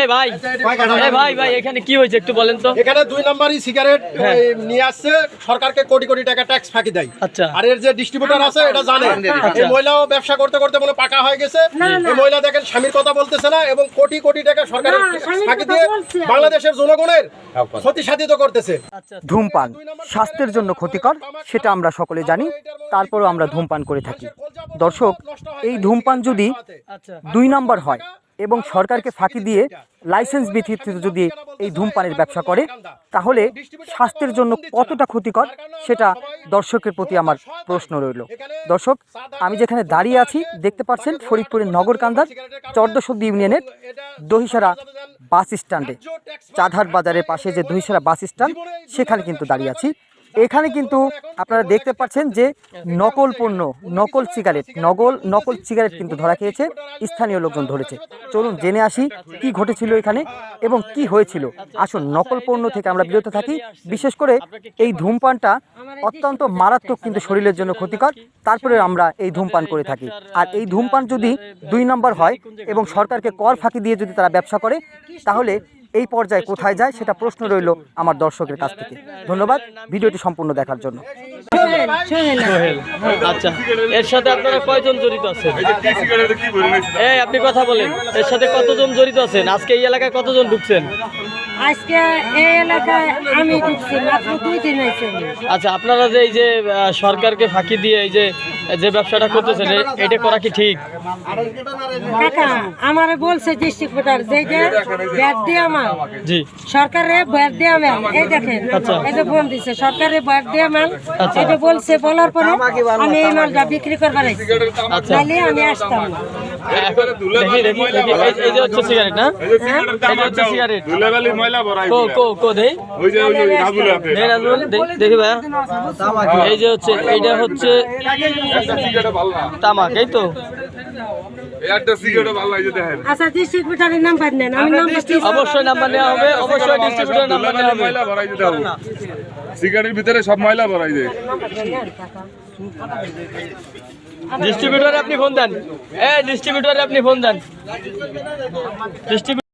এই ভাই এই ভাই ভাই এখানে কি হয়েছে একটু বলেন তো। এখানে দুই নম্বরই সিগারেট হ্যাঁ। নিয়ে আসছে সরকারকে কোটি কোটি টাকা ট্যাক্স ফাঁকি দেয়। আচ্ছা। আর এর যে ডিস্ট্রিবিউটর আছে এটা জানে। আচ্ছা। এই মহিলাও ব্যবসা করতে করতে মনে পাকা হয়ে গেছে। এই মহিলা দেখেন স্বামীর কথা বলতেছে না এবং কোটি কোটি টাকা সরকারের ফাঁকি দিয়ে বাংলাদেশের জনগণের ক্ষতি সাধিত করতেছে। আচ্ছা। ধূমপান স্বাস্থ্যের জন্য ক্ষতিকর সেটা আমরা সকলে জানি। তারপরও আমরা ধূমপান করে থাকি। দর্শক এই ধূমপান যদি আচ্ছা। দুই নম্বর হয় এবং সরকারকে ফাঁকি দিয়ে লাইসেন্স ব্যতীত যদি এই ধূমপানের ব্যবসা করে তাহলে স্বাস্থ্যের জন্য কতটা ক্ষতিকর সেটা দর্শকের প্রতি আমার প্রশ্ন রইল। দর্শক আমি যেখানে দাঁড়িয়ে আছি দেখতে পাচ্ছেন ফরিদপুরের নগরকান্দার চর্দসদ্দি ইউনিয়নের দহিসারা বাস স্ট্যান্ডে চাঁদহাট বাজারের পাশে যে দহিসারা বাস স্ট্যান্ড সেখানে কিন্তু দাঁড়িয়ে আছি। এখানে কিন্তু আপনারা দেখতে পাচ্ছেন যে নকল পণ্য, নকল সিগারেট নকল নকল সিগারেট কিন্তু ধরা খেয়েছে, স্থানীয় লোকজন ধরেছে। চলুন জেনে আসি কি ঘটেছিল এখানে এবং কি হয়েছিল। আসুন, নকল পণ্য থেকে আমরা বিরত থাকি। বিশেষ করে এই ধূমপানটা অত্যন্ত মারাত্মক কিন্তু শরীরের জন্য ক্ষতিকর। তারপরে আমরা এই ধূমপান করে থাকি। আর এই ধূমপান যদি দুই নম্বর হয় এবং সরকারকে কর ফাঁকি দিয়ে যদি তারা ব্যবসা করে, তাহলে এই পর্যায়ে কোথায় যায় সেটা প্রশ্ন রইল আমার দর্শকের কাছ থেকে। ধন্যবাদ। ভিডিওটি সম্পূর্ণ দেখার জন্য। আচ্ছা এর সাথে আপনারা কয়জন জড়িত আছেন? এই আপনি কথা বলেন। এর সাথে কতজন জড়িত আছেন? আজকে এই এলাকায় কতজন ঢুকছেন? আজকে এই এলাকায় আমি ঢুকছি মাত্র দুই দিন আচ্ছা আপনারা যে এই যে সরকারকে ফাঁকি দিয়ে এই যে যে ব্যবসাটা করতেছেন এটা করা কি ঠিক? কাকা আমারে বলছে ডিস্ট্রিবিউটার যে যে ব্যাট দিয়ে আমার জি। সরকারে ব্যাট দিয়ে আমার এই দেখেন আচ্ছা। এই যে ফোন দিছে সরকারে ব্যাট দিয়ে আমার আচ্ছা। এটা বলছে বলার পরে আমি এই মালটা বিক্রি করবার আইছি। আচ্ছা। আমি আসতাম দেখি এই- এই যে হচ্ছে এটা হচ্ছে ভালো না। তামাক এই তো। এই একটা সিগারেট ভালো লাগে দেখেন। আচ্ছা অবশ্যই নাম্বার নেওয়া হবে অবশ্যই ডিস্ট্রিবিউটর নাম্বার নেওয়া হবে। সিগারেটের ভিতরে সব ময়লা ভরাই দেয় ডিস্ট্রিবিউটরে আপনি ফোন দেন। এই ডিস্ট্রিবিউটরে আপনি ফোন দেন।